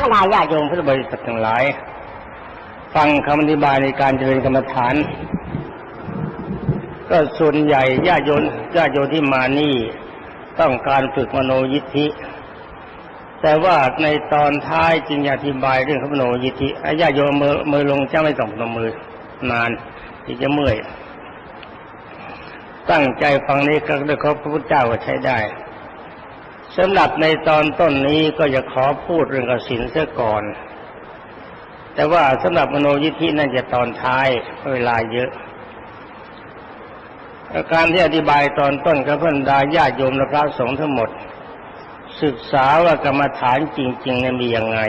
รรดาญาติโยมพุทธบริษัททั้งหลาย ฟังคำอธิบายในการเจริญกรรมฐาน ก็ส่วนใหญ่ญาติโยมญาติโยมที่มานี่ต้องการฝึกมโนยิทธิ แต่ว่าในตอนท้ายจึงอธิบายเรื่องมโนยิทธิญาติโยมมือมือลงจะไม่ต้องนมือนานที่จะเมื่อย ตั้งใจฟังนี้ก็ได้ขอพระพุทธเจ้าก็ใช้ได้ สำหรับในตอนต้นนี้ก็จะขอพูดเรื่องกสินเสียก่อน แต่ว่าสำหรับมโนยิทธินั่นจะตอนท้ายเวลาเยอะการที่อธิบายตอนต้นกับเพื่อนดาญาติโยมและพระสงฆ์ทั้งหมด ศึกษาว่ากรรมฐานจริงๆนั้นมียังไง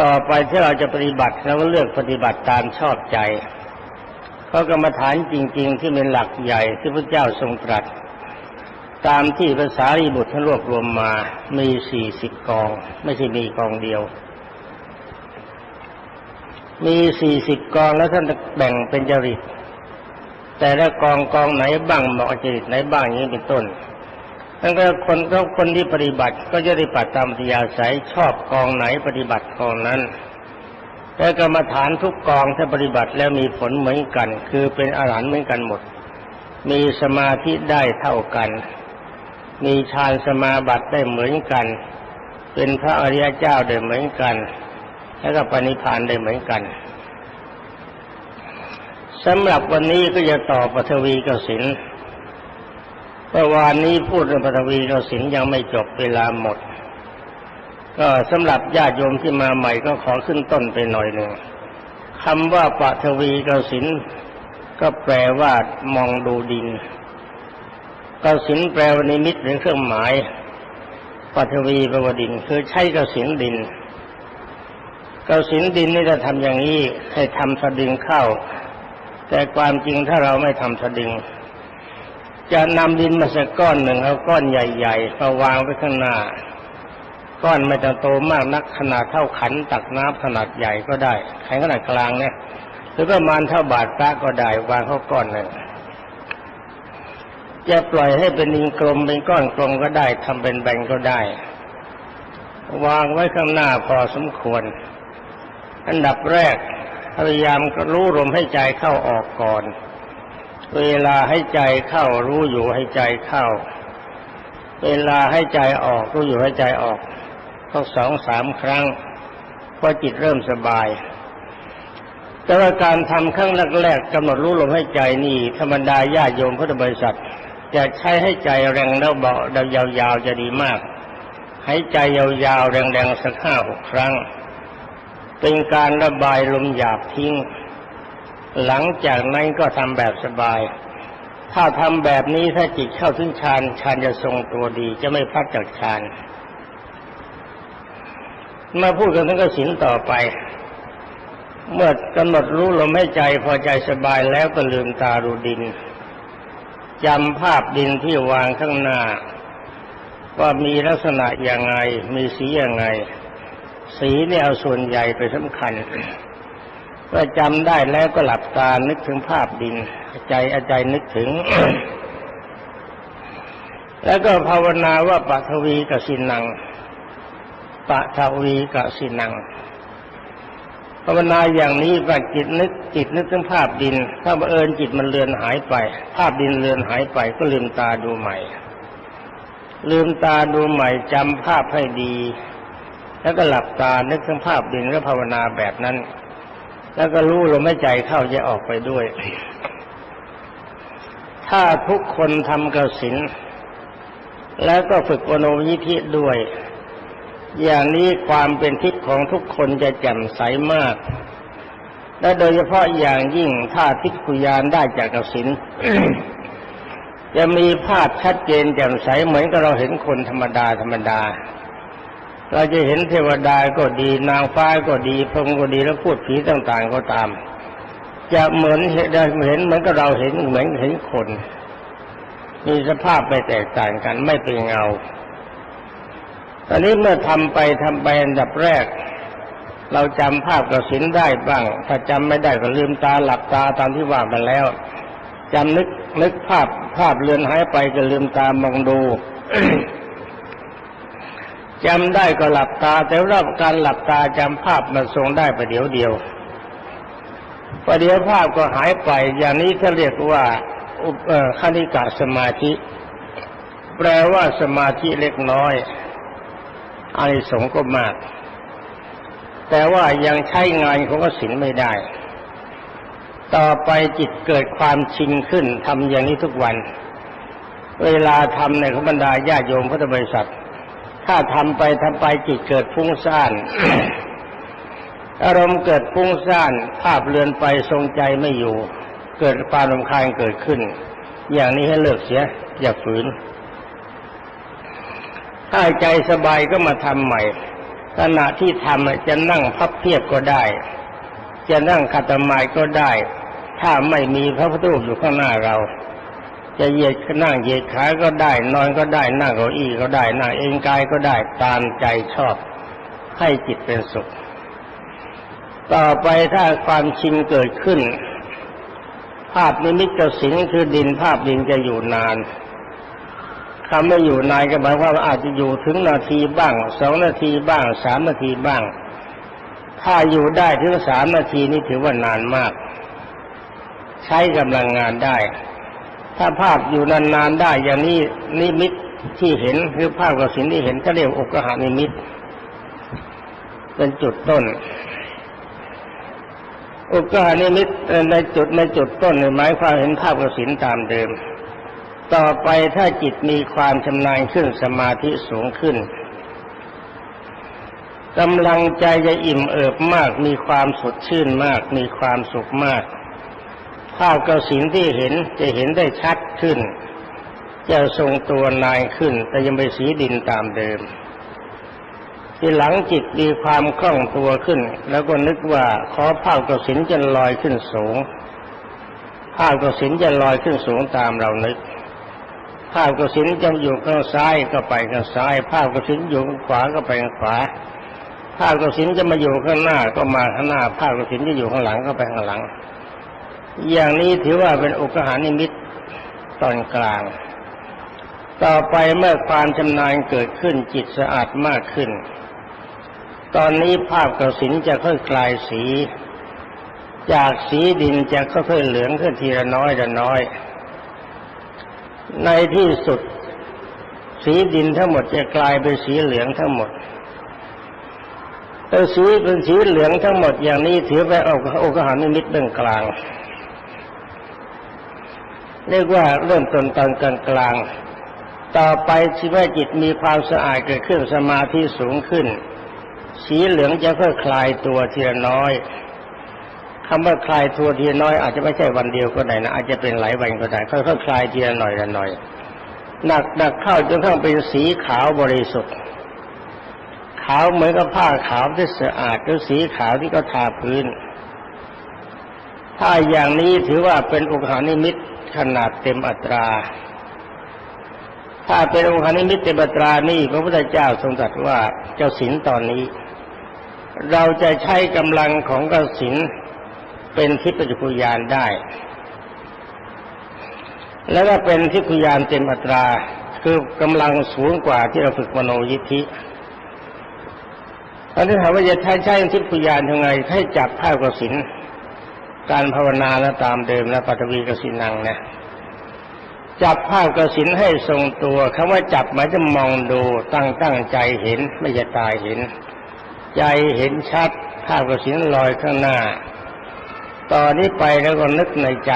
ต่อไปที่เราจะปฏิบัติเราก็เลือกปฏิบัติตามชอบใจ เพราะกรรมฐานจริง ๆ ที่เป็นหลักใหญ่ที่พระเจ้าทรงตรัส ตามที่ภาษารีบุตรท่านรวบรวมมา มีสี่สิบกอง ไม่ใช่มีกองเดียว มีสี่สิบกองแล้วท่านแบ่งเป็นจริต แต่ละกองกองไหนบ้างเหมาะจริตไหนบ้างอย่างนี้เป็นต้นนั่นก็คนก็คนที่ปฏิบัติก็จะได้ปฏิตามติยาศัยชอบกองไหนปฏิบัติกองนั้นแต่กรรมฐานทุกกองถ้าปฏิบัติแล้วมีผลเหมือนกัน คือเป็นอาหารเหมือนกันหมด มีสมาธิได้เท่ากัน มีฌานสมาบัติได้เหมือนกัน เป็นพระอริยเจ้าได้เหมือนกัน แล้วก็ปณิพานได้เหมือนกันสำหรับวันนี้ก็จะต่อปฐวีกสินเมื่อวานนี้พูดเรื่องปฐวีกสินยังไม่จบเวลาหมด ก็สำหรับญาติโยมที่มาใหม่ก็ขอขึ้นต้นไปหน่อยหนึ่งคำว่าปฐวีกสินก็แปลว่ามองดูดิน กสินแปลว่านิมิตหรือเครื่องหมายปัทวีแปลว่าดินคือใช้กสินดินกสินดินนี่จะทำอย่างนี้ให้ทำสดิงเข้า แต่ความจริงถ้าเราไม่ทำสดิง จะนำดินมาสักก้อนหนึ่งเอาก้อนใหญ่ๆมาวางไว้ข้างหน้า ก้อนไม่ต้องโตมากนักขนาดเท่าขันตักน้ำขนาดใหญ่ก็ได้ขันขนาดกลางเนี่ยหรือประมาณเท่าบาทพระก็ได้วางเข้าก้อนหนึ่ง จะปล่อยให้เป็นดินกลมเป็นก้อนกลมก็ได้ทำเป็นแบงก็ได้ วางไว้ข้างหน้าพอสมควร อันดับแรกพยายามรู้ลมให้ใจเข้าออกก่อน เวลาให้ใจเข้ารู้อยู่ให้ใจเข้า เวลาให้ใจออกรู้อยู่ให้ใจออกต้งสองสามครั้งพอจิตเริ่มสบาย แต่ว่าการทำครั้งแรกๆกำหนดรู้ลมให้ใจนี่ ธรรมดาญาโยมพุทธบริษัท จะใช้ให้ใจแรงแล้วเบาเดายาวๆจะดีมาก ให้ใจยาวๆแรงๆสักห้าหกครั้ง เป็นการระบายลมหยาบทิ้ง หลังจากนั้นก็ทำแบบสบาย ถ้าทำแบบนี้ถ้าจิตเข้าถึงฌานฌานจะทรงตัวดีจะไม่พัดจากฌานมาพูดกันทั้งกสินต่อไป เมื่อกำหนดรู้ลมให้ใจพอใจสบายแล้วก็ลืมตาดูดิน จำภาพดินที่วางข้างหน้า ว่ามีลักษณะอย่างไง มีสีอย่างไง สีเนี่ยเอาส่วนใหญ่ไปสำคัญเมื่อจำได้แล้วก็หลับตานึกถึงภาพดิน ใจอาใจนึกถึง แล้วก็ภาวนาว่าปัทวีกสินังปัทวีกสินัง ภาวนาอย่างนี้ว่าจิตนึกจิตนึกถึงภาพดิน ถ้าบังเอิญจิตมันเลือนหายไป ภาพดินเลือนหายไปก็ลืมตาดูใหม่ ลืมตาดูใหม่จำภาพให้ดี แล้วก็หลับตานึกถึงภาพดินแล้วภาวนาแบบนั้น แล้วก็รู้ลมไม่ใจเข้าจะออกไปด้วย ถ้าทุกคนทำกสินแล้วก็ฝึกอนุยิธิด้วย อย่างนี้ความเป็นทิพย์ของทุกคนจะแจ่มใสมาก และโดยเฉพาะอย่างยิ่งถ้าทิพยุยานได้จากกสินจะมีภาพชัดเจนแจ่มใสเหมือนกับเราเห็นคนธรรมดาธรรมดา เราจะเห็นเทวดาก็ดีนางฟ้าก็ดีพรหมก็ดีแล้วพูดผีต่างๆก็ตาม จะเหมือนเห็นเห็นเหมือนกับเราเห็นเหมือนเห็นคน มีสภาพไม่แตกต่างกันไม่เป็นเงา อนนี้เมื่อทำไปทำไปอันดับแรก เราจำภาพกระสินได้บ้าง ถ้าจำไม่ได้ก็ลืมตาหลับตาตามที่ว่ามาแล้วจำนึกนึกภาพภาพเลือนหายไปก็ลืมตามองดูจำได้ก็หลับตา แต่ว่าการหลับตาจำภาพมันทรงได้ประเดี๋ยวเดียวประเดี๋ยวภาพก็หายไป อย่างนี้เขาเรียกว่าอุปคณิกาสมาธิ แปลว่าสมาธิเล็กน้อย อานิสงส์ก็มาก แต่ว่ายังใช้งานของกสินไม่ได้ ต่อไปจิตเกิดความชินขึ้นทำอย่างนี้ทุกวัน เวลาทำในขบรรดาญาโยมพุทธบริษัท ถ้าทำไปทำไปจิตเกิดฟุ้งซ่านอารมณ์เกิดฟุ้งซ่านภาพเลือนไปทรงใจไม่อยู่ เกิดความรำคาญเกิดขึ้น อย่างนี้ให้เลิกเสีย อย่าฝืน ถ้าใจสบายก็มาทำใหม่ ขณะที่ทำจะนั่งพับเพียบก็ได้ จะนั่งขัดสมาธิก็ได้ ถ้าไม่มีพระพุทธรูปอยู่ข้างหน้าเรา จะเหยียดนั่งเหยียดขาก็ได้ นอนก็ได้นั่งเก้าอี้ก็ได้นั่งเองกายก็ได้ตามใจชอบ ให้จิตเป็นสุข ต่อไปถ้าความชินเกิดขึ้น ภาพนิมิตกสิงคือดินภาพดินจะอยู่นาน คำไม่อยู่นานก็หมายความว่าอาจจะอยู่ถึงนาทีบ้างสองนาทีบ้างสามนาทีบ้าง ถ้าอยู่ได้ถึงสามนาทีนี่ถือว่านานมาก ใช้กำลังงานได้ ถ้าภาพอยู่นานๆได้อย่างนี้นิมิตที่เห็นคือภาพกสินที่เห็นก็เรียกอกหานิมิต เป็นจุดต้นอุกานิมิตในจุดในจุดต้นหมายความเห็นภาพกสินตามเดิม ต่อไปถ้าจิตมีความชำนาญขึ้นสมาธิสูงขึ้นกำลังใจจะอิ่มเอิบมาก มีความสดชื่นมาก มีความสุขมากภาพกสินที่เห็นจะเห็นได้ชัดขึ้น จะทรงตัวนายขึ้น แต่ยังไปสีดินตามเดิม ที่หลังจิตมีความคล่องตัวขึ้น แล้วก็นึกว่าขอภาพกสินจะลอยขึ้นสูง ภาพกสินจะลอยขึ้นสูงตามเรานึก ภาพกระสินจะอยู่ข้างซ้ายก็ไปข้างซ้าย ภาพกระสินอยู่ข้างขวาก็ไปข้างขวา ภาพกระสินจะมาอยู่ข้างหน้าก็มาข้างหน้า ภาพกระสินจะอยู่ข้างหลังก็ไปข้างหลัง อย่างนี้ถือว่าเป็นอุกหานิมิตตอนกลาง ต่อไปเมื่อความชำนาญเกิดขึ้นจิตสะอาดมากขึ้น ตอนนี้ภาพกระสินจะค่อยกลายสี จากสีดินจะค่อยๆเหลืองขึ้นทีละน้อยละน้อย ในที่สุด สีดินทั้งหมดจะกลายเป็นสีเหลืองทั้งหมดแต่สีเป็นสีเหลืองทั้งหมดอย่างนี้ถือไปเอาโอกหานิมิตเบื้องกลางเรียกว่าเริ่มต้นตอนกลางกลาง ต่อไปชีวจิตมีความสะอาดเกิดขึ้นสมาธิสูงขึ้น สีเหลืองจะค่อยคลายตัวทีละน้อย คำว่าคลายตัวทีน้อยอาจจะไม่ใช่วันเดียวก็ได้นะอาจจะเป็นหลายวันก็ได้ค่อยๆคลายทีละหน่อยละหน่อยหนักหนักเข้าจนทั้งเป็นสีขาวบริสุทธิ์ขาวเหมือนกับผ้าขาวที่สะอาดหรือสีขาวที่ก็ทาพื้น ถ้าอย่างนี้ถือว่าเป็นอุคหานิมิตขนาดเต็มอัตรา ถ้าเป็นอุคหานิมิตเต็มอัตรานี่พระพุทธเจ้าทรงตรัสว่าเจ้าสินตอนนี้ เราจะใช้กำลังของกสิน เป็นทิพยจุยานได้ แล้วก็เป็นทิพยานเต็มอัตราคือกำลังสูงกว่าที่เราฝึกมโนยิทธิตอนนี้ถามว่าจะใช้ใช้ทิพยานยังไง ให้จับภาพกสินการภาวนาแล้วตามเดิมนะปัตวีกสินังนะจับภาพกสินให้ทรงตัวคำว่าจับหมายจะมองดูตั้งตั้งใจเห็นไม่จะตายเห็น ใจเห็นชัดภาพกสินลอยข้างหน้า ตอนนี้ไปแล้วก็นึกในใจ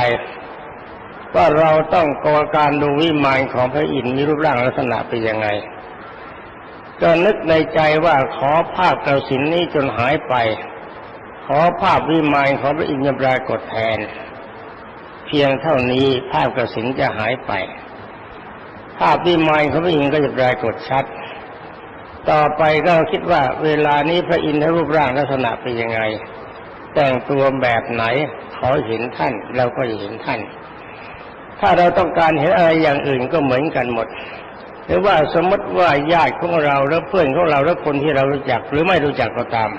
ว่าเราต้องกอการดูวิมานของพระอินทร์มีรูปร่างลักษณะเป็นยังไง ก็นึกในใจว่าขอภาพกสินนี้จนหายไป ขอภาพวิมานของพระอินทร์ปรากฏแทน เพียงเท่านี้ภาพกสินจะหายไป ภาพวิมานของพระอินทร์ก็จะปรากฏชัด ต่อไปก็คิดว่าเวลานี้พระอินทร์รูปร่างลักษณะเป็นยังไง แต่งตัวแบบไหนขอเห็นท่านเราก็เห็นท่าน ถ้าเราต้องการเห็นอะไรอย่างอื่นก็เหมือนกันหมด หรือว่าสมมติว่าญาติของเราแล้วเพื่อนของเราแล้วคนที่เรารู้จักหรือไม่รู้จักก็ตาม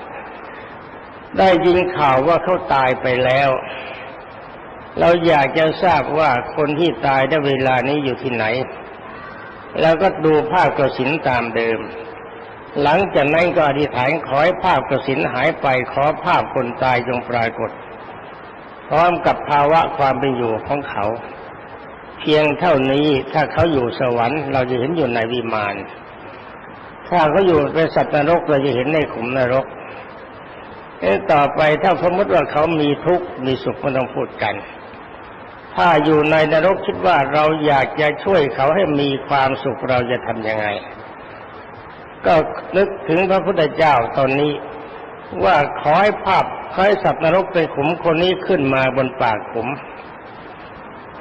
ได้ยินข่าวว่าเขาตายไปแล้ว เราอยากจะทราบว่าคนที่ตายได้เวลานี้อยู่ที่ไหน แล้วก็ดูภาพกระสินตามเดิม หลังจากนั้นก็อธิษฐานขอให้ภาพกสินหายไปขอภาพคนตายจงปรากฏ พร้อมกับภาวะความเป็นอยู่ของเขา เพียงเท่านี้ถ้าเขาอยู่สวรรค์เราจะเห็นอยู่ในวิมาน ถ้าเขาอยู่เป็นสัตว์นรกเราจะเห็นในขุมนรกเอ้ต่อไปถ้าสมมติว่าเขามีทุกข์มีสุขไม่ต้องพูดกัน ถ้าอยู่ในนรกคิดว่าเราอยากจะช่วยเขาให้มีความสุขเราจะทำยังไง ก็นึกถึงพระพุทธเจ้าตอนนี้ ว่าขอให้ภาพขอให้สัตว์นรกเป็นขุมคนนี้ขึ้นมาบนปากขุม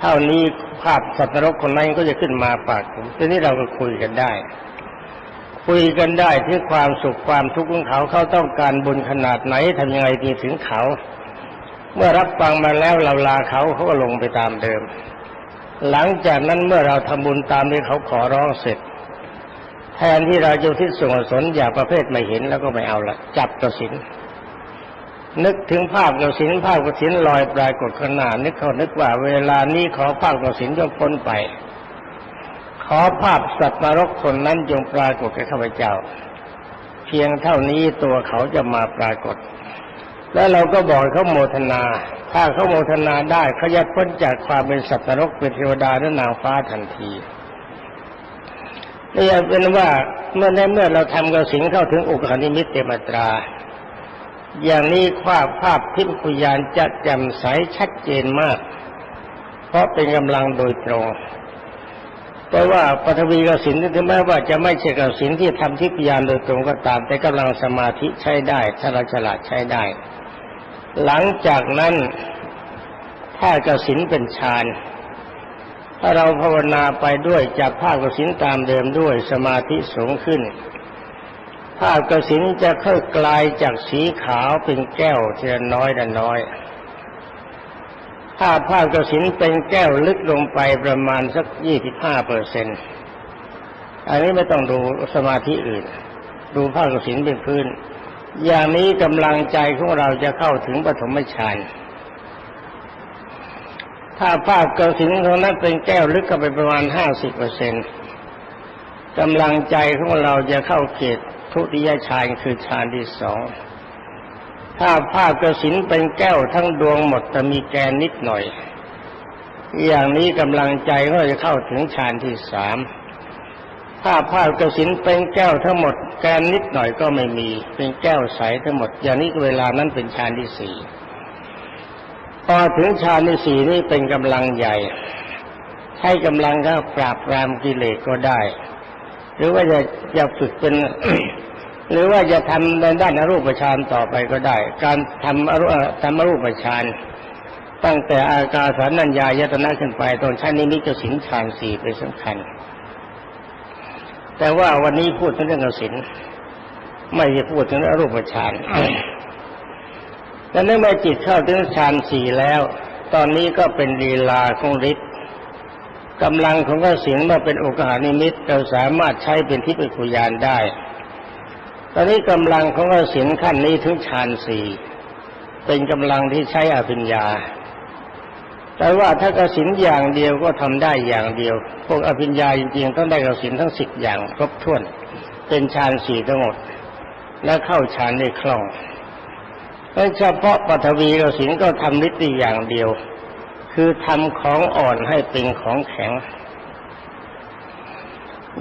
เท่านี้ภาพสัตว์นรกคนนั้นก็จะขึ้นมาปากขุมทีนี้เราก็คุยกันได้ คุยกันได้ที่ความสุขความทุกข์ของเขาเขาต้องการบุญขนาดไหนทำยังไงดีถึงเขา เมื่อรับฟังมาแล้วเราลาเขาเขาก็ลงไปตามเดิม หลังจากนั้นเมื่อเราทำบุญตามที่เขาขอร้องเสร็จ แทนที่เราจะที่ส่งสนอย่าประเภทไม่เห็นแล้วก็ไม่เอาละจับกระสิน นึกถึงภาพกระสินภาพกระสินลอยปรายกฏขนาดนึกเขานึกว่าเวลานี้ขอภาพกระสินจงพ้นไป ขอภาพสัตว์นรกคนนั้นจงปรากฏแก่ข้าพเจ้า เพียงเท่านี้ตัวเขาจะมาปรากฏ แล้วเราก็บอกเขาโมทนา ถ้าเขาโมทนาได้เขาจะพ้นจากความเป็นสัตว์นรกเป็นเทวดาและนางฟ้าทันที นี่เป็นว่าเมื่อในเมื่อเราทำกระสินเข้าถึงอุกขนิมิตเตมตรา อย่างนี้ความภาพทิพยาณจะแจ่มใสชัดเจนมาก เพราะเป็นกำลังโดยตรงแต่ว่าปฐวีกสินถึงแม้ว่าจะไม่ใช่กสินที่ทำทิพยานโดยตรงก็ตาม แต่กำลังสมาธิใช้ได้ถ้าเราฉลาดใช้ได้ หลังจากนั้นถ้ากสินเป็นฌาน ถ้าเราภาวนาไปด้วยจับภาพกสินตามเดิมด้วยสมาธิสูงขึ้น ภาพกสินจะค่อยกลายจากสีขาวเป็นแก้วเทีละน้อยละน้อย ถ้าภาพกสินเป็นแก้วลึกลงไปประมาณสักยี่สิบห้าเปอร์เซ็นต์อันนี้ไม่ต้องดูสมาธิอื่น ดูภาพกสินเป็นพื้น อย่างนี้กำลังใจของเราจะเข้าถึงปฐมฌาน ถ้าภาพเกระสินของนั้นเป็นแก้วลึกเข้าไปประมาณห้าสิบเปอร์เซ็นต์กำลังใจของเราจะเข้าเขตทุติยฌานคือฌานที่สองถ้าภาพกระสินเป็นแก้วทั้งดวงหมดแต่มีแกนนิดหน่อย อย่างนี้กำลังใจก็จะเข้าถึงฌานที่สามถ้าภาพกระสินเป็นแก้วทั้งหมด แกนนิดหน่อยก็ไม่มี เป็นแก้วใสทั้งหมด อย่างนี้เวลานั้นเป็นฌานที่สี่ พอถึงฌานที่สี่นี่เป็นกำลังใหญ่ใช้กำลังก็ปราบปรามกิเลสก็ได้ หรือว่าจะจะฝึกเป็น หรือว่าจะทำในด้านอรูปฌานต่อไปก็ได้ การทำอรูทำอรูปฌานตั้งแต่อากาสานัญญายตนะขึ้นไปตอนชั้นนี้มิจะสินฌานสี่เป็นสำคัญ แต่ว่าวันนี้พูดถึงเรื่องสินไม่ได้พูดถึงอรูปฌาน แต่เมื่อจิตเข้าถึงฌานสี่แล้ว ตอนนี้ก็เป็นลีลาของฤทธิ์กำลังของกสิงมาเป็นโอกาสนิมิตเราสามารถใช้เป็นทิพยคุยานได้ ตอนนี้กำลังของกสิงขั้นนี้ถึงฌานสี่เป็นกำลังที่ใช้อภิญญา แต่ว่าถ้ากสินอย่างเดียวก็ทำได้อย่างเดียว พวกอภิญญาจริงๆต้องได้กสินทั้งสิบอย่างครบถ้วน เป็นฌานสี่ทั้งหมด และเข้าฌานได้คล่อง เฉพาะปฐวีกสินก็ทำนิติอย่างเดียว คือทำของอ่อนให้เป็นของแข็ง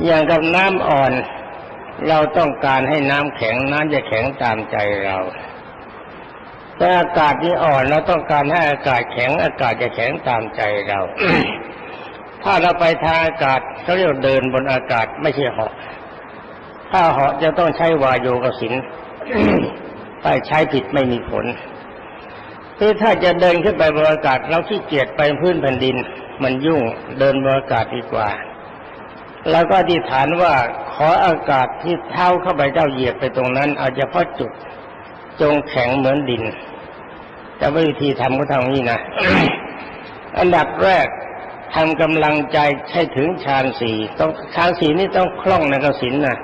อย่างกับน้ำอ่อน เราต้องการให้น้ำแข็งน้ำจะแข็งตามใจเราแต่อากาศที่อ่อนเราต้องการให้อากาศแข็ง อากาศจะแข็งตามใจเรา ถ้าเราไปทางอากาศเขาเรียกเดินบนอากาศไม่ใช่เหาะถ้าเหาะจะต้องใช้วายโยกสิน ถ้าใช้ผิดไม่มีผลคือถ้าจะเดินขึ้นไปบนอากาศเราขี้เกียจไปพื้นแผ่นดิน มันยุ่งเดินบนอากาศดีกว่า แล้วก็อธิษฐานว่าขออากาศที่เท้าเข้าไปเจ้าเหยียบไปตรงนั้น เอาเฉพาะจุดจงแข็งเหมือนดิน แต่วิธีทำก็ทำนี้นะอันดับแรกทำกำลังใจให้ถึงฌานสี่ต้องฌานสี่นี่ต้องคล่องในกสินนะ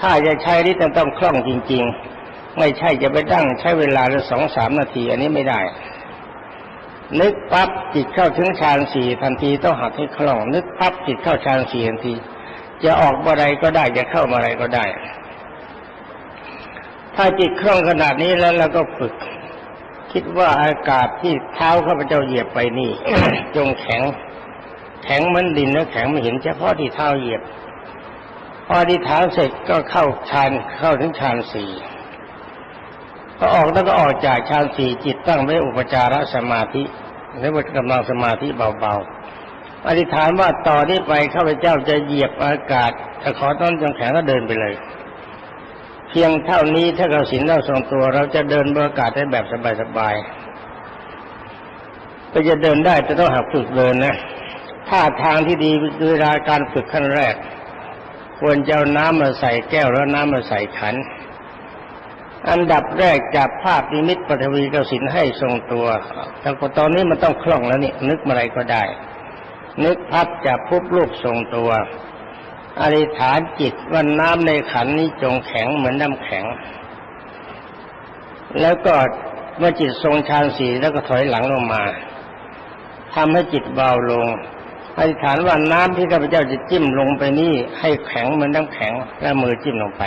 ถ้าจะใช้นี่ต้องต้องคล่องจริง ๆ ไม่ใช่จะไปตั้งใช้เวลาละสองสามนาที อันนี้ไม่ได้ นึกปั๊บจิตเข้าถึงฌานสี่ทันทีต้องหัดให้คล่อง นึกปั๊บจิตเข้าฌานสี่ทันที จะออกเมื่อไรก็ได้จะเข้าเมื่อไรก็ได้ ถ้าจิตคล่องขนาดนี้แล้วเราก็ฝึก คิดว่าอากาศที่เท้าข้าพเจ้าเหยียบไปนี่จงแข็ง แข็งเหมือนดินแล้วแข็งไม่เห็นเฉพาะที่เท้าเหยียบพออธิษฐาเสร็จก็เข้าฌานเข้าถึงฌานสี่ พอออกแล้วก็ออกจากฌานสี่จิตตั้งไว้อุปจารสมาธิหรือว่ากำลังสมาธิเบาๆอธิษฐานว่าต่อนนี้ไปข้าพเจ้าจะเหยียบอากาศถ้าขอต้นจงแข็งก็เดินไปเลย เพียงเท่านี้ถ้าเราสินเราทรงตัว เราจะเดินบนอากาศได้แบบสบายๆก็จะเดินได้จะต้องหักฝึกเดินนะท่าทางที่ดีคือเวลาการฝึกขั้นแรก ควรจะเอาน้ำมาใส่แก้วแล้วน้ำมาใส่ขัน อันดับแรกจับภาพนิมิตปฐวีกสินให้ทรงตัวแต่ตอนนี้มันต้องคล่องแล้วนี่นึกอะไรก็ได้ นึกพับจับพุบลูกทรงตัว อธิษฐานจิตว่าน้ำในขันนี้จงแข็งเหมือนน้ำแข็ง แล้วก็เมื่อจิตทรงฌานสีแล้วก็ถอยหลังลงมาทำให้จิตเบาลงอธิษฐานว่าน้ำที่ข้าพเจ้าจะจิ้มลงไปนี่ให้แข็งเหมือนน้ำแข็ง แล้วมือจิ้มลงไป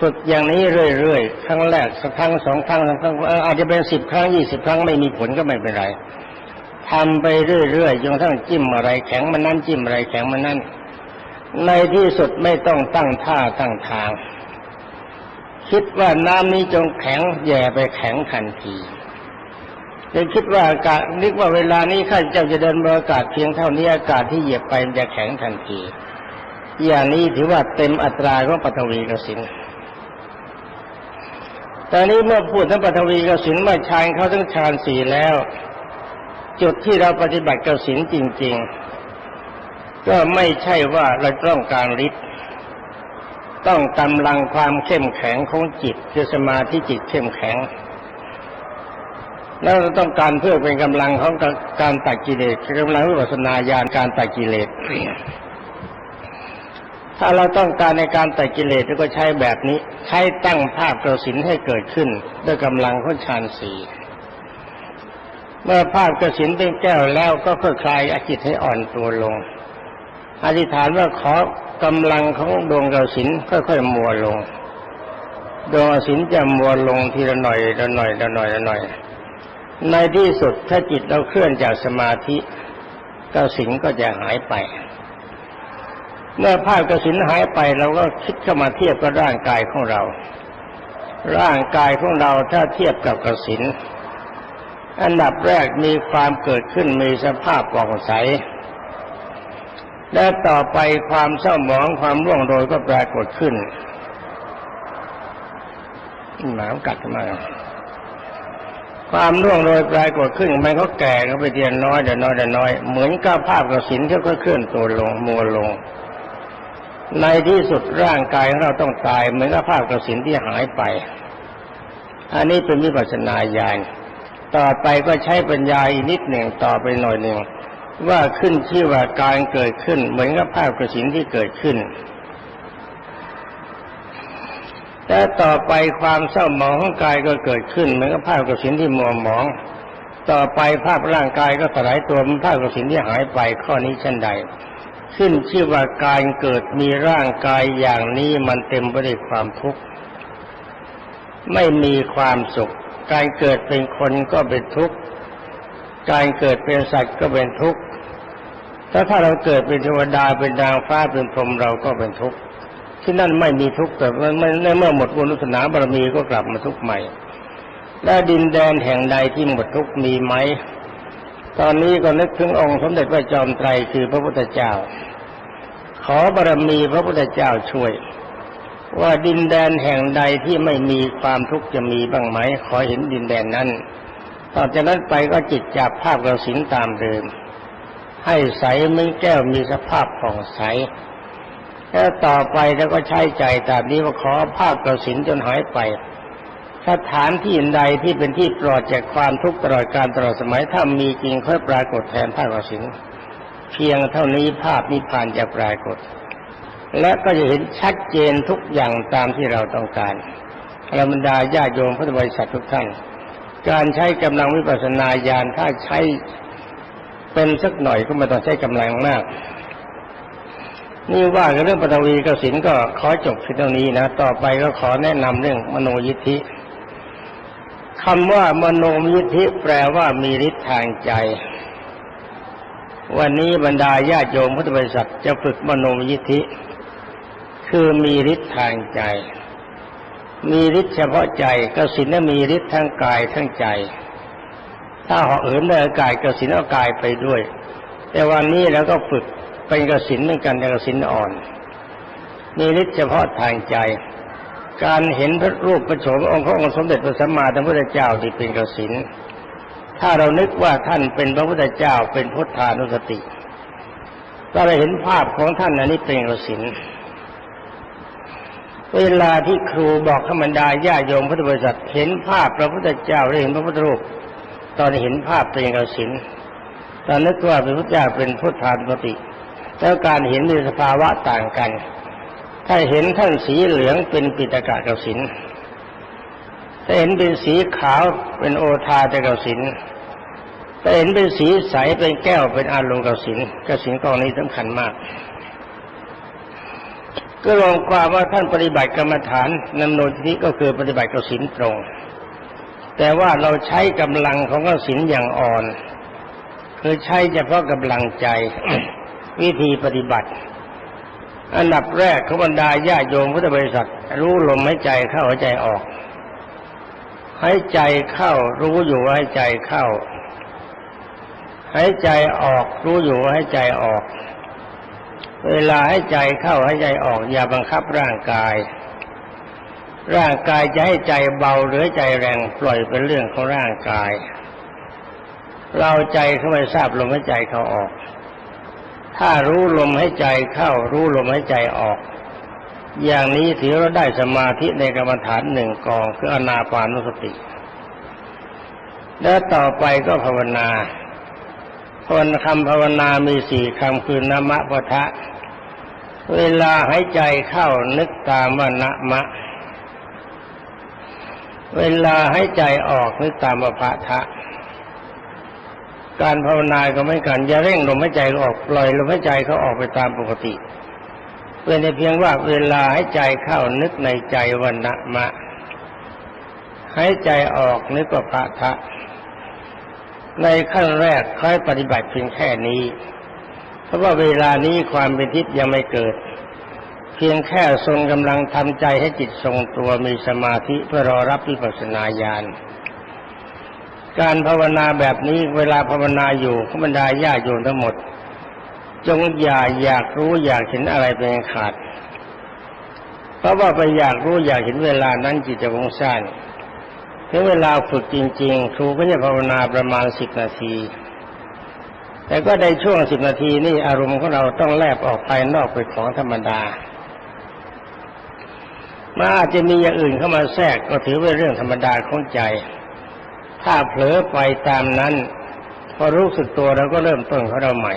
ฝึกอย่างนี้เรื่อยๆ ครั้งแรกสักครั้งสองครั้งสามครั้งอาจจะเป็นสิบครั้งยี่สิบครั้งไม่มีผลก็ไม่เป็นไรทำไปเรื่อยๆจนทั้งจิ้มอะไรแข็งมันนั่นจิ้มอะไรแข็งมันนั่นในที่สุดไม่ต้องตั้งท่าตั้งทาง คิดว่าน้ำนี้จงแข็งแย่ไปแข็งทันทีเลยคิดว่าอากาศนึกว่าเวลานี้ข้าเจ้าจะเดินบนอากาศเพียงเท่านี้อากาศที่เหยียบไปมันจะแข็งทันที อย่างนี้ถือว่าเต็มอัตราของปฐวีกสิน ตอนนี้เมื่อพูดถึงปฐวีกสินเมื่อชานเขาทั้งฌานสี่แล้ว จุดที่เราปฏิบัติกสินจริง ๆ ก็ไม่ใช่ว่าเราต้องการฤทธิ์ต้องกำลังความเข้มแข็งของจิตคือสมาธิจิตเข้มแข็ง แล้วเราต้องการเพื่อเป็นกำลังของการตัดกิเลสกำลังวิปัสสนาญาณการตัดกิเลส ถ้าเราต้องการในการแตัดกิเลสเราก็ใช้แบบนี้ ใช้ตั้งภาพกระสินให้เกิดขึ้น ด้วยกำลังของฌานสี่เมื่อภาพกระสินเป็นแก้วแล้วก็ค่อยคลายอาจิตให้อ่อนตัวลง อธิษฐานว่าขอกำลังของดวงกระสินค่อยๆมัวลง ดวงกระสินจะมัวลงทีละหน่อยละหน่อยละหน่อยละหน่อย ในที่สุดถ้าจิตเราเคลื่อนจากสมาธิกระสินก็จะหายไป เมื่อภาพกระสินหายไปเราก็คิดเข้ามาเทียบกับร่างกายของเรา ร่างกายของเราถ้าเทียบกับกระสิน อันดับแรกมีความเกิดขึ้นมีสภาพป่องใส และต่อไปความเศร้าหมองความร่วงโรยก็ปรากฏขึ้นหนาวกัดมาความร่วงโรยปรากฏขึ้นมันก็แก่ก็ไปเดียนน้อยเดียน้อยเดียน้อย เหมือนกับภาพกระสินที่ค่อยเคลื่อนตัวลงมัวลง ในที่สุดร่างกายของเราต้องตายเหมือนกับภาพกระสินที่หายไป อันนี้เป็นวิปัสสนาญาณต่อไปก็ใช้ปัญญาอีกนิดหนึ่งต่อไปหน่อยหนึ่งว่าขึ้นชื่อว่าการเกิดขึ้น เหมือนกับภาพกระสินที่เกิดขึ้นแต่ต่อไปความเศร้าหมองของกายก็เกิดขึ้นเหมือนกับภาพกระสินที่มัวหมอง ต่อไปภาพร่างกายก็สลายตัวเป็นภาพกระสินที่หายไปข้อนี้เช่นใด ขึ้นชื่อว่าการเกิดมีร่างกายอย่างนี้มันเต็มไปด้วยความทุกข์ไม่มีความสุข การเกิดเป็นคนก็เป็นทุกข์การเกิดเป็นสัตว์ก็เป็นทุกข์ถ้าถ้าเราเกิดเป็นเทวดาเป็นดาวฟ้าเป็นพรหมเราก็เป็นทุกข์ที่นั่นไม่มีทุกข์แต่เมื่อหมดบุญศาสนาบารมีก็กลับมาทุกข์ใหม่และดินแดนแห่งใดที่หมดทุกข์มีไหม ตอนนี้ก็นึกถึงองค์สมเด็จพระจอมไตรคือพระพุทธเจ้า ขอบารมีพระพุทธเจ้าช่วย ว่าดินแดนแห่งใดที่ไม่มีความทุกข์จะมีบ้างไหมขอเห็นดินแดนนั้นต่อจากนั้นไปก็จิตจับภาพกระสินตามเดิม ให้ใสเหมือนแก้วมีสภาพผ่องใสแล้วต่อไปแล้วก็ใช้ใจตามนี้ว่าขอภาพกระสินจนหายไป สถานที่ใดที่เป็นที่ปลอดจากความทุกข์ตลอดการตลอดสมัยถ้ามีจริงค่อยปรากฏแทนภาพกสินเพียงเท่านี้ภาพนิพพานจะปรากฏ และก็จะเห็นชัดเจนทุกอย่างตามที่เราต้องการอรบรรดาญาโยมพุทธบริษัททุกท่าน การใช้กำลังวิปัสสนาญาณถ้าใช้เป็นสักหน่อยก็ไม่ต้องใช้กำลังมาก นี่ว่าเรื่องปฐวีกสินก็ขอจบเพียงเท่านี้นะ ต่อไปก็ขอแนะนำเรื่องมโนยิทธิ คำว่ามโนยิทธิแปลว่ามีฤทธิ์ทางใจ วันนี้บรรดาญาติโยมพุทธบริษัทจะฝึกมโนยิทธิ คือมีฤทธิ์ทางใจ มีฤทธิ์เฉพาะใจกสินะมีฤทธิ์ทั้งกายทั้งใจ ถ้าหาะเหินได้กายกสินเอากายไปด้วย แต่วันนี้เราก็ฝึกเป็นกสินเหมือนกันแต่กสินอ่อน มีฤทธิ์เฉพาะทางใจ การเห็นพระรูปประโฉมองค์พระองค์สมเด็จพระสัมมาสัมพุทธเจ้าที่เป็นกสินถ้าเรานึกว่าท่านเป็นพระพุทธเจ้าเป็นพุทธานุสติถ้าเราเห็นภาพของท่านอันนี้เป็นกสินเวลาที่ครูบอกขมันดาญาโยมพุทธบริษัทเห็นภาพพระพุทธเจ้าหรือเห็นพระพุทธรูป ตอนเห็นภาพเป็นกสินตอนนึกว่าเป็นพุทธเจ้าเป็นพุทธานุสติแล้วการเห็นมีสภาวะต่างกัน ถ้าเห็นท่านสีเหลืองเป็นปิตกะกสินถ้าเห็นเป็นสีขาวเป็นโอทาเกสินถ้าเห็นเป็นสีใสเป็นแก้วเป็นอาลงกสินกสินกองนี้สำคัญมาก ก็รองความว่าท่านปฏิบัติกรรมฐานนำโนทิก็คือปฏิบัติกสินตรง แต่ว่าเราใช้กำลังของกสินอย่างอ่อน คือใช้เฉพาะกำลังใจวิธีปฏิบัติ อันดับแรกขบรรดาญาโยมพุทธบริษัท รู้ลมหายใจเข้าหายใจออกหายใจเข้ารู้อยู่ว่าหายใจเข้าหายใจออกรู้อยู่ว่าหายใจออก เวลาหายใจเข้าหายใจออกอย่าบังคับร่างกาย ร่างกายจะให้ใจเบาหรือใจแรงปล่อยเป็นเรื่องของร่างกาย เราใจเข้าไปทราบลมหายใจเขาออก ถ้ารู้ลมให้ใจเข้ารู้ลมให้ใจออก อย่างนี้ถือว่าได้สมาธิในกรรมฐานหนึ่งกองคืออนาปานุสติ และต่อไปก็ภาวนาคนคำภาวนามีสี่คำคือนามะปะทะ เวลาให้ใจเข้านึกตามว่านามะ เวลาให้ใจออกนึกตามว่าพะทะ การภาวนาก็ไม่กันอย่าเร่งลมหายใจออกปล่อยลมหายใจเขาออกไปตามปกติเป็นแต่เพียงว่าเวลาให้ใจเข้านึกในใจวันนะมะให้ใจออกนึกว่าพระทะ ในขั้นแรกค่อยปฏิบัติเพียงแค่นี้ เพราะว่าเวลานี้ความเป็นทิพย์ยังไม่เกิด เพียงแค่ทรงกำลังทำใจให้จิตทรงตัวมีสมาธิเพื่อรอรับวิปัสสนาญาณ การภาวนาแบบนี้เวลาภาวนาอยู่ขบรรดาญาโยมทั้งหมด จงอย่าอยากรู้อยากเห็นอะไรเป็นขาด เพราะว่าไปอยากรู้อยากเห็นเวลานั้นจิตจะวงซ่านถึงเวลาฝึกจริง ๆ ครูก็จะภาวนาประมาณสิบนาที แต่ก็ในช่วงสิบนาทีนี่อารมณ์ของเราต้องแลบออกไปนอกไปของธรรมดามาอาจจะมีอย่างอื่นเข้ามาแทรกก็ถือเป็นเรื่องธรรมดาของใจ ถ้าเผลอไปตามนั้น พอรู้สึกตัวเราก็เริ่มต้นของเราใหม่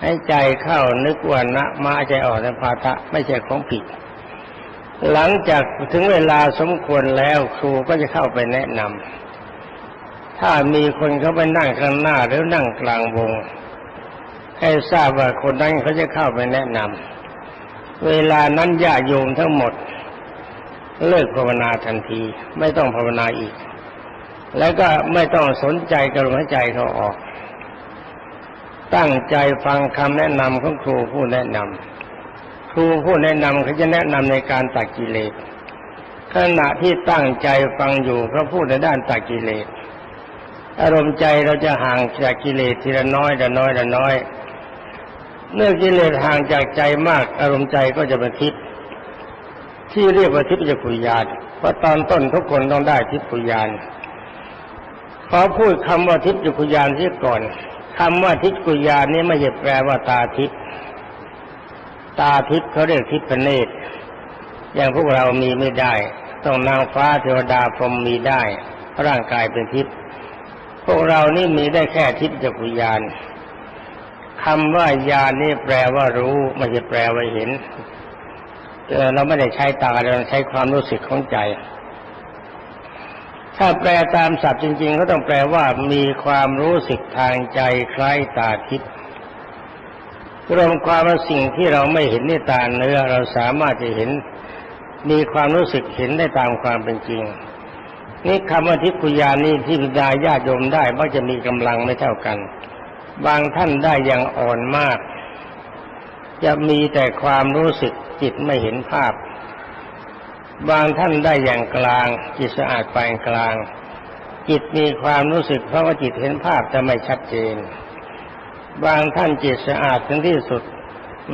ให้ใจเข้านึกว่านะมาใจออกในพาทะไม่ใช่ของผิด หลังจากถึงเวลาสมควรแล้วครูก็จะเข้าไปแนะนำถ้ามีคนเขาไปนั่งข้างหน้าหรือนั่งกลางวง ให้ทราบว่าคนนั้นเขาจะเข้าไปแนะนำเวลานั้นญาโยมทั้งหมด เลิกภาวนาทันที ไม่ต้องภาวนาอีก แล้วก็ไม่ต้องสนใจกับลมหายใจเขาออก ตั้งใจฟังคำแนะนำของครูผู้แนะนำครูผู้แนะนำเขาจะแนะนำในการตักกิเลสขณะที่ตั้งใจฟังอยู่เขาพูดในด้านตักกิเลสอารมณ์ใจเราจะห่างจากกิเลสทีละน้อยละน้อยละน้อย เมื่อกิเลสห่างจากใจมาก อารมณ์ใจก็จะเป็นทิพย์ที่เรียกว่าทิพยคุยานเพราะตอนต้นทุกคนต้องได้ทิพยาน ขอพูดคำว่าทิพย์จุกุยานที่ก่อนคำว่าทิพย์กุยานนี้ไม่ใช่แปลว่าตาทิพย์ตาทิพย์เขาเรียกทิพย์เนตรอย่างพวกเรามีไม่ได้ ต้องนางฟ้าเทวดาพรหมมีได้ ร่างกายเป็นทิพย์พวกเรานี่มีได้แค่ทิพย์จักุยานคำว่ายานนี่แปลว่ารู้ไม่ใช่แปลว่าเห็นเราไม่ได้ใช้ตาเราใช้ความรู้สึกของใจ ถ้าแปลตามศัพท์จริง ๆ ก็ต้องแปลว่ามีความรู้สึกทางใจคล้ายตาทิพย์รวมความว่าสิ่งที่เราไม่เห็นในตาเนื้อเราสามารถจะเห็น มีความรู้สึกเห็นได้ตามความเป็นจริง นี่คำว่าทิพยานี่ที่บิดาญาติโยมได้มักจะมีกำลังไม่เท่ากัน บางท่านได้อย่างอ่อนมาก จะมีแต่ความรู้สึกจิตไม่เห็นภาพ บางท่านได้อย่างกลาง จิตสะอาดปานกลาง จิตมีความรู้สึกเพราะว่าจิตเห็นภาพแต่ไม่ชัดเจน บางท่านจิตสะอาดถึงที่สุด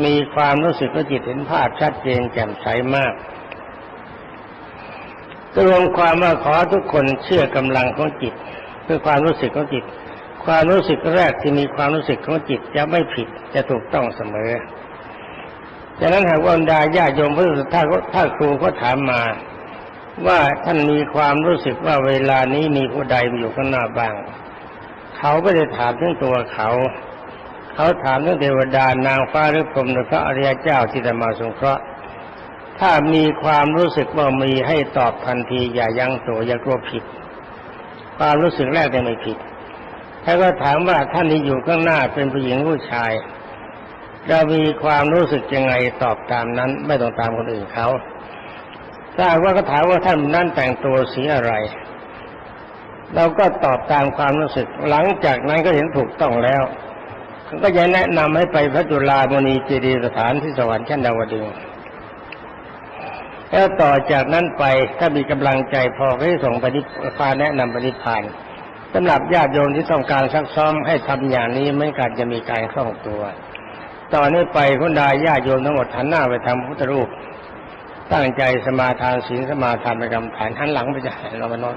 มีความรู้สึกว่าจิตเห็นภาพชัดเจนแจ่มใสมากรวมความว่าขอทุกคนเชื่อกำลังของจิตคือความรู้สึกของจิต ความรู้สึกแรกที่มีความรู้สึกของจิตจะไม่ผิดจะถูกต้องเสมอ ดังนั้นหากว่าบรรดาญาโยมพื่อนถ้าถ้าครูเขาถามมาว่าท่านมีความรู้สึกว่าเวลานี้มีผู้ใดอยู่ข้างหน้าบ้าง เขาไม่ได้ถามถึงตัวเขา เขาถามถึงเทวดานางฟ้าหรือพรหมหรือพระอริยเจ้าที่จะมาสงเคราะห์ ถ้ามีความรู้สึกว่ามีให้ตอบทันทีอย่ายั้งตัวอย่ากลัวผิด ความรู้สึกแรกเนี่ยไม่ผิดถ้าก็ถามว่าท่านที่อยู่ข้างหน้าเป็นผู้หญิงผู้ชาย เรามีความรู้สึกยังไงตอบตามนั้น ไม่ต้องตามคนอื่นเขาถ้าว่าก็ถามว่าท่านนั้นแต่งตัวสีอะไร เราก็ตอบตามความรู้สึก หลังจากนั้นก็เห็นถูกต้องแล้วก็จะแนะนำให้ไปพระจุฬามณีเจดีย์สถานที่สวรรค์ชั้นดาวดึงแล้วต่อจากนั้นไปถ้ามีกำลังใจพอก็ให้ส่งปนิพาแนะนำไปนิพานสำหรับญาติโยมที่ต้องการซักซ้อมให้ทำอย่างนี้ไม่การจะมีการคล่องตัว ตอนนี้ไปคุณดาญาติโยมทั้งหมดหันหน้าไปทางพุทธรูป ตั้งใจสมาทานศีลสมาทานประกรรมฐานหันหลังไปจะเราไปนอน